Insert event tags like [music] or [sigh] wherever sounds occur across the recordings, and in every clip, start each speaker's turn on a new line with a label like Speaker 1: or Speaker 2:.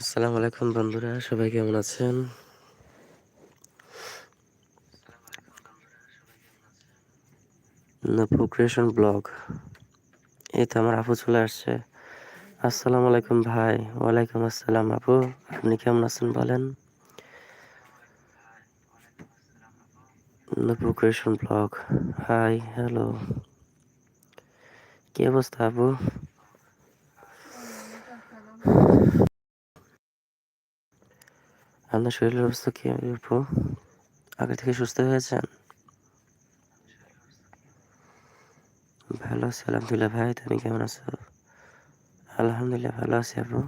Speaker 1: আসসালামু আলাইকুম বন্ধুরা, সবাই কেমন আছেন? ক্রিয়েশন ব্লগ এই তো আমার আপু চলে আসছে। আসসালামু আলাইকুম ভাই, ওয়ালাইকুম আসসালাম আপু। আপনি কেমন আছেন বলেন? ক্রিয়েশন ব্লগ হাই হ্যালো কি অবস্থা আপু? আপনার শরীরের অবস্থা কি, আপু? আগে থেকে সুস্থ হয়েছেন? ভালো আছি, আলহামদুলিল্লাহ ভাই, তুমি কেমন আছো? আলহামদুলিল্লাহ ভালো আছি, আপু।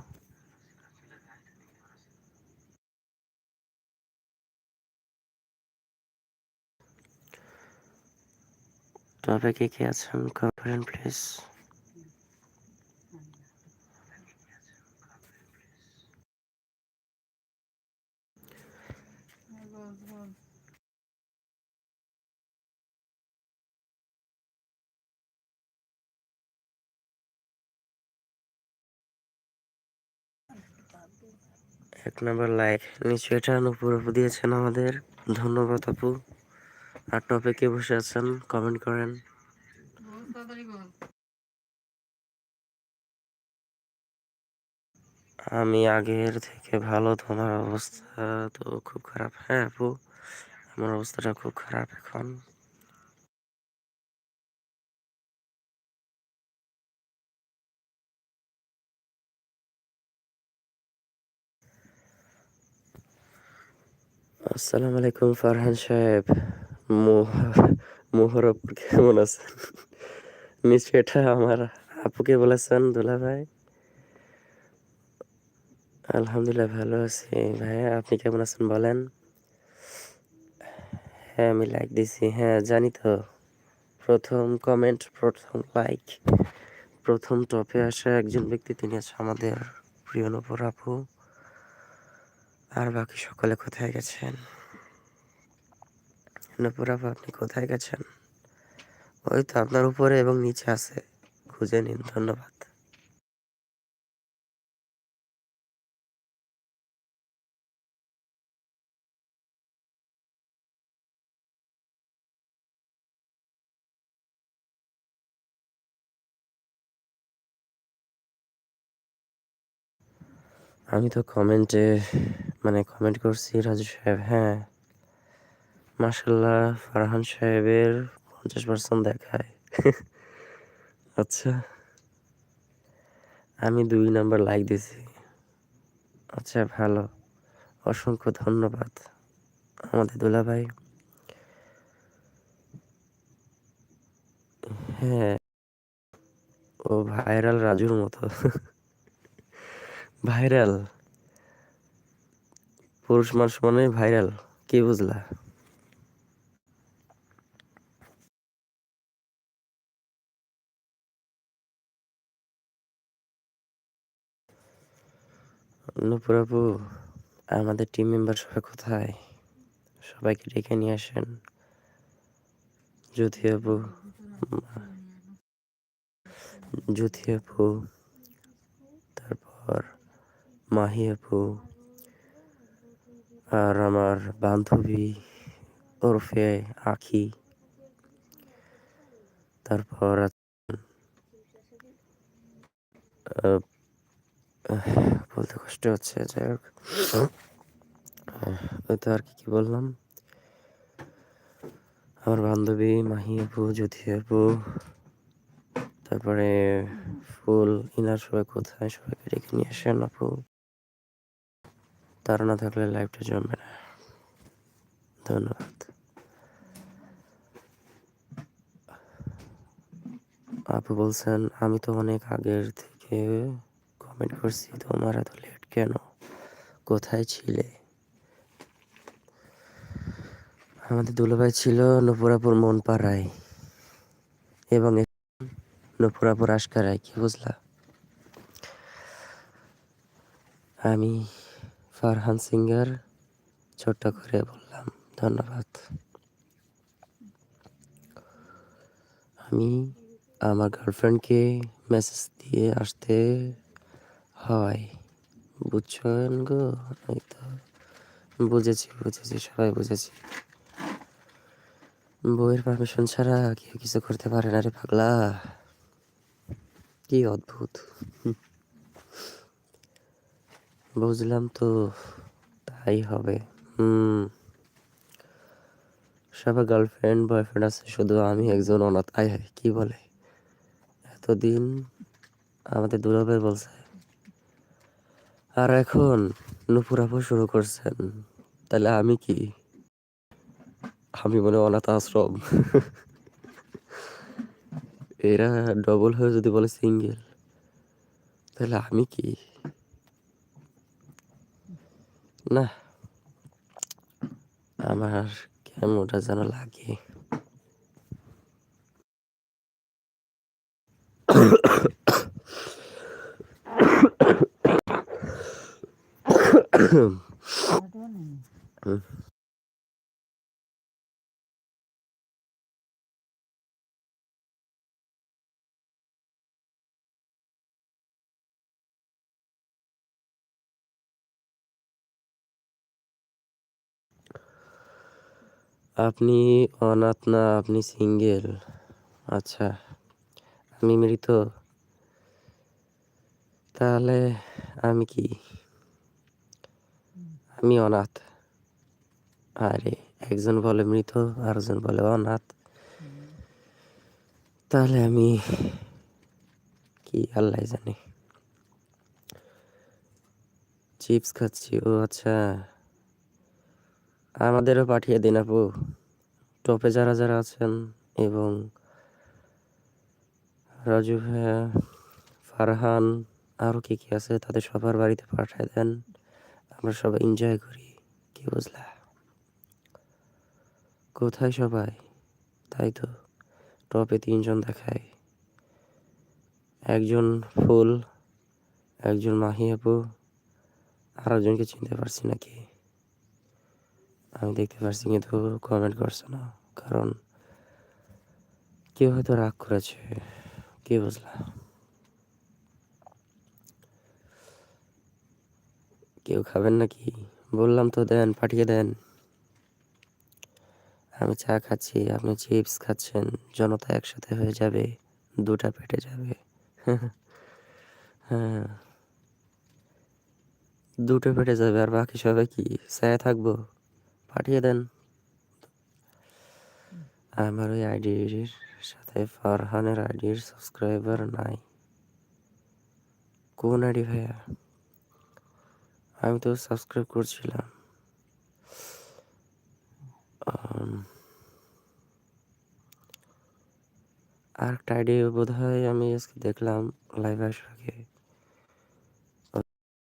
Speaker 1: তবে কে কে আছেন? কমেন্ট প্লিজ এক নম্বর লাইক নিশ্চয়ই এটা অনুপুর আপু দিয়েছেন আমাদের। ধন্যবাদ আপু। আর টপিকে বসে আছেন কমেন্ট করেন। আমি আগের থেকে ভালো তোমার অবস্থা তো খুব খারাপ। হ্যাঁ আপু আমার অবস্থাটা খুব খারাপ এখন। আসসালামু আলাইকুম ফারহান সাহেব। মোহরব কেমন আছেন? নিশ্চয় এটা আমার আপুকে বলেছেন দুলা ভাই আলহামদুলিল্লাহ ভালো আছি। ভাইয়া, আপনি কেমন আছেন বলেন? হ্যাঁ আমি লাইক দিছি। হ্যাঁ জানি তো। প্রথম কমেন্ট প্রথম লাইক প্রথম টপে আসা একজন ব্যক্তি, তিনি আছে আমাদের প্রিয় নপুর আপু। আর বাকি সকলে কোথায় গেছেন? নপুর আপু, আপনি কোথায় গেছেন? ওই তো আপনার উপরে এবং নিচে আছে। খুঁজে নিন, ধন্যবাদ। আমি তো কমেন্টে মানে কমেন্ট করছি রাজু সাহেব হ্যাঁ। মাসাল্লাহ ফারহান সাহেবের পঞ্চাশ পার্সেন্ট দেখায়। [laughs] আচ্ছা। আমি দুই নাম্বার লাইক দিছি আচ্ছা ভালো। অসংখ্য ধন্যবাদ। আমাদের দুলা ভাই। হ্যাঁ। ও ভাইরাল রাজুর মতো। [laughs] ভাইরাল। পুরুষ মানুষ মানে ভাইরাল কি বুঝলা? নূপুর আপু, আমাদের টিম মেম্বার সবাই কোথায়? সবাইকে ডেকে নিয়ে আসেন। জ্যোতি আপু জ্যোতি আপু, তারপর মাহি আপু আর আমার বান্ধবী ওরফে আখি। তারপর বলতে কষ্ট হচ্ছে, যাই হোক। তো আর কি বললাম? আমার বান্ধবী, মাহি আপু, জ্যোতি আপু, তারপরে ফুল, ইনার সবাই কোথায়? সবাইকে ডেকে নিয়ে আসেন আপু। তারা না থাকলে লাইফটা জমবে না। ধন্যবাদ। আপু বলছেন, আমি তো অনেক আগের থেকে কমেন্ট করছি, তোমার এত লেট কেন? কোথায় ছিলে? আমাদের দুলাভাই ছিল নপুরাপুর মনপাড়ায় এবং নপুরাপুর আশকারায়, কি বুঝলা? আমি ফারহান সিঙ্গার ছোট্ট করে বললাম, ধন্যবাদ। আমি আমার গার্লফ্রেন্ডকে মেসেজ দিয়ে আসতে হয়। বুঝছেন গো? এই তো বুঝেছি বুঝেছি, সবাই বুঝেছি। বইয়ের পারমিশন ছাড়া কেউ কিছু করতে পারে না রে পাগলা। কি অদ্ভুত। বুঝলাম তো, তাই হবে। হুম। সবার গার্লফ্রেন্ড বয়ফ্রেন্ড আছে, শুধু আমি একজন অনাথ। আয় হায়, কি বলে? এতদিন আমাদের দুলাভাই বলছে, আর এখন নুপুর আপু শুরু করছেন, তাহলে আমি কি? আমি মনে অনাথ আশ্রম। এরা ডবল হয়ে যদি বলে সিঙ্গেল তাহলে আমি কি? না আমার কেমনটা যেন লাগে। [coughs] [coughs] আপনি অনাথ না, আপনি সিঙ্গেল আচ্ছা আমি মৃত। তাহলে আমি কি? আমি অনাথ। আরে, একজন বলে মৃত, আরেকজন বলে অনাথ। তাহলে আমি কি আল্লাহ জানে। চিপস খাচ্ছি, ও আচ্ছা। আমাদেরও পাঠিয়ে দিন আপু। টপে যারা যারা আছেন এবং রাজু ভাইয়া, ফারহান আরও কী কী আছে তাদের সবার বাড়িতে পাঠিয়ে দেন। আমরা সবাই এনজয় করি। কি বুঝলা? কোথায় সবাই? তাই তো, টপে তিনজন দেখায়। একজন ফুল, একজন মাহি আপু। আর একজনকে চিনতে পারছি নাকি? আমি দেখতে পারছি কিন্তু কমেন্ট করছে না। কারণ কেউ হয়তো রাগ করেছে, কে বুঝলা? কেউ খাবেন নাকি? বললাম তো, দেন, পাঠিয়ে দেন। আমি চা খাচ্ছি, আপনি চিপস খাচ্ছেন, জনতা একসাথে হয়ে যাবে, দুটা পেটে যাবে। [laughs] হ্যাঁ। দুটো পেটে যাবে, আর বাকি সবাই কি? চায় থাকব? পাঠিয়ে দেন। আমার ওই আইডির সাথে ফারহানের আইডির সাবস্ক্রাইবার নাই। কোন আইডি ভাইয়া? আমি তো সাবস্ক্রাইব করছিলাম। আর একটা আইডি বোধ হয় আমি আজকে দেখলাম লাইভ আসার আগে।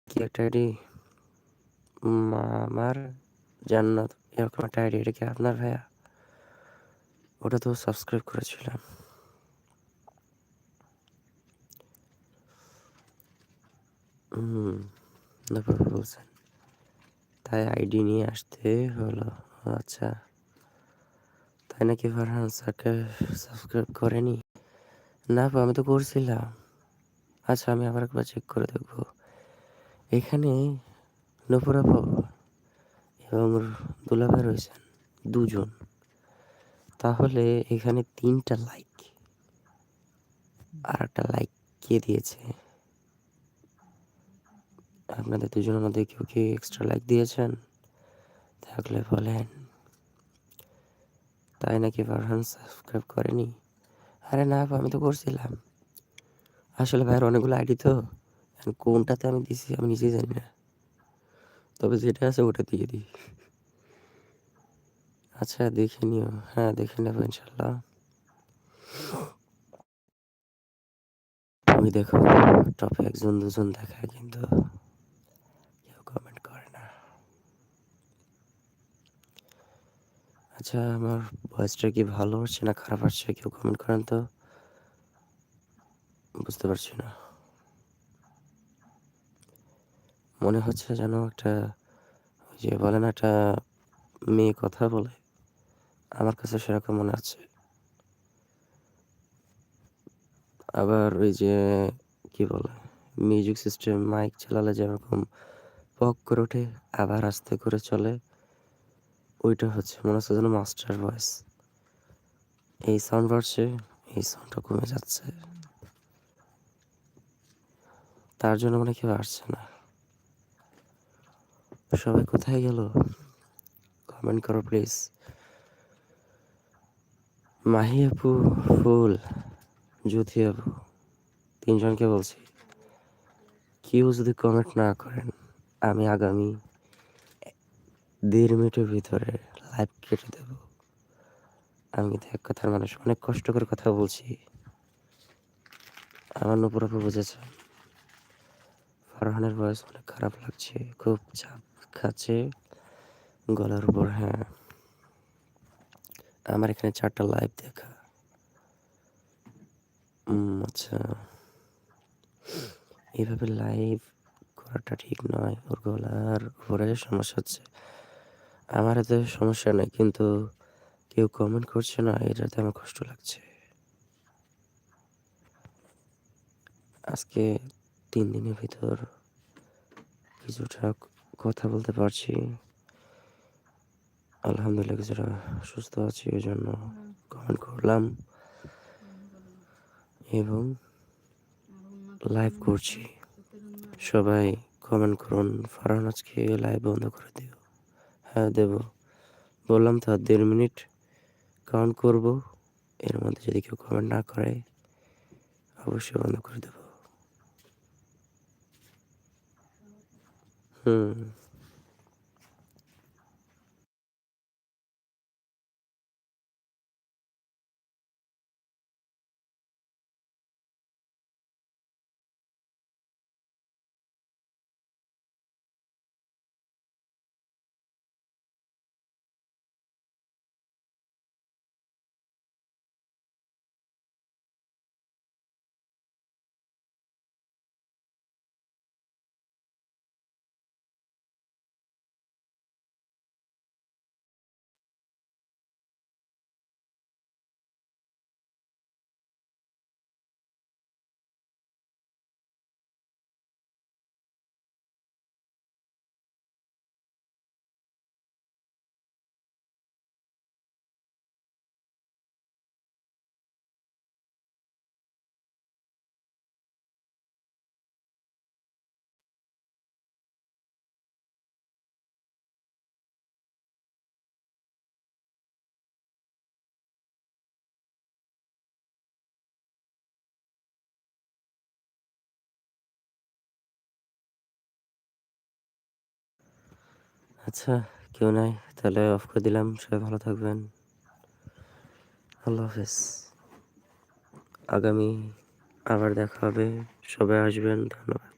Speaker 1: কি একটা আইডি? আমার জান্নাত। এরকম একটা আইডি এটা কি আপনার ভাইয়া? ওটা তো সাবস্ক্রাইব করেছিলাম। হুম বলছেন, তাই আইডি নিয়ে আসতে হলো। আচ্ছা। তাই নাকি ফারহান স্যারকে সাবস্ক্রাইব করেনি? না আমি তো করছিলাম। আচ্ছা আমি আবার একবার চেক করে দেখব। এখানে নপুর আপু এবং দুলাভাই রয়েছেন দুজন। তাহলে এখানে তিনটা লাইক আর একটা লাইক কে দিয়েছে? আপনাদের দুজনের মধ্যে কেউ কি এক্সট্রা লাইক দিয়েছেন? থাকলে বলেন। তাই নাকি ফারহান সাবস্ক্রাইব করেনি? আরে না আমি তো করছিলাম। আসলে ভাইয়ের অনেকগুলো আইডি তো। কোনটাতে আমি দিছি আমি নিজেই জানি না। তবে যেটা আছে ওটা দিয়ে দিই। আচ্ছা দেখে নিও। হ্যাঁ দেখে নেব ইনশাল্লাহ। তুমি দেখো টপে একজন, দুজন দেখায়, কিন্তু কেউ কমেন্ট করে না। আচ্ছা আমার ভয়েসটা কি ভালো হচ্ছে না খারাপ হচ্ছে? কেউ কমেন্ট করেন তো? বুঝতে পারছি না। মনে হচ্ছে যেন একটা, ওই যে বলে না, একটা মেয়ে কথা বলে। আমার কাছে সেরকম মনে হচ্ছে। আবার ওই যে, কি বলে মিউজিক সিস্টেম মাইক চালালে যেরকম পক করে ওঠে, আবার আস্তে করে চলে, ওইটা হচ্ছে, মনে হচ্ছে যেন মাস্টার ভয়েস এই সাউন্ড বাড়ছে, এই সাউন্ডটা কমে যাচ্ছে। তার জন্য মনে কেউ আসছে না। সবাই কোথায় গেল? কমেন্ট করো প্লিজ মাহি আপু ফুল, জ্যোতি আপু তিনজনকে বলছি, কেউ যদি কমেন্ট না করেন, আমি আগামী দেড় মিনিটের ভিতরে লাইভ কেটে দেব। আমি কিন্তু এক কথার মানুষ, অনেক কষ্ট করে কথা বলছি। আমার নপুর আপু বুঝেছেন, ফারহানের বয়স অনেক খারাপ লাগছে, খুব চাপ। খাচ্ছে গলার উপর হ্যাঁ। আমার এখানে চারটা লাইভ দেখা। আচ্ছা। এইভাবে লাইভ করাটা ঠিক নয়, ওর গলার উপরে সমস্যা হচ্ছে। আমার এতে সমস্যা নেই, কিন্তু কেউ কমেন্ট করছে না, এটাতে আমার কষ্ট লাগছে। আজকে তিন দিনের ভিতর কিছুটা কথা বলতে পারছি। আলহামদুলিল্লাহ কিছুটা সুস্থ আছি ওই জন্য কমেন্ট করলাম। এবং লাইভ করছি। সবাই কমেন্ট করুন। ফারহান আজকে লাইভ বন্ধ করে দিও। হ্যাঁ দেব। বললাম তো দেড় মিনিট কাউন্ট করব। এর মধ্যে যদি কেউ কমেন্ট না করে, অবশ্যই বন্ধ করে দেব। হুম আচ্ছা কেউ নাই, তাহলে অফ করে দিলাম, সবাই ভালো থাকবেন। আল্লাহ হাফেজ। আগামী আবার দেখা হবে, সবাই আসবেন, ধন্যবাদ।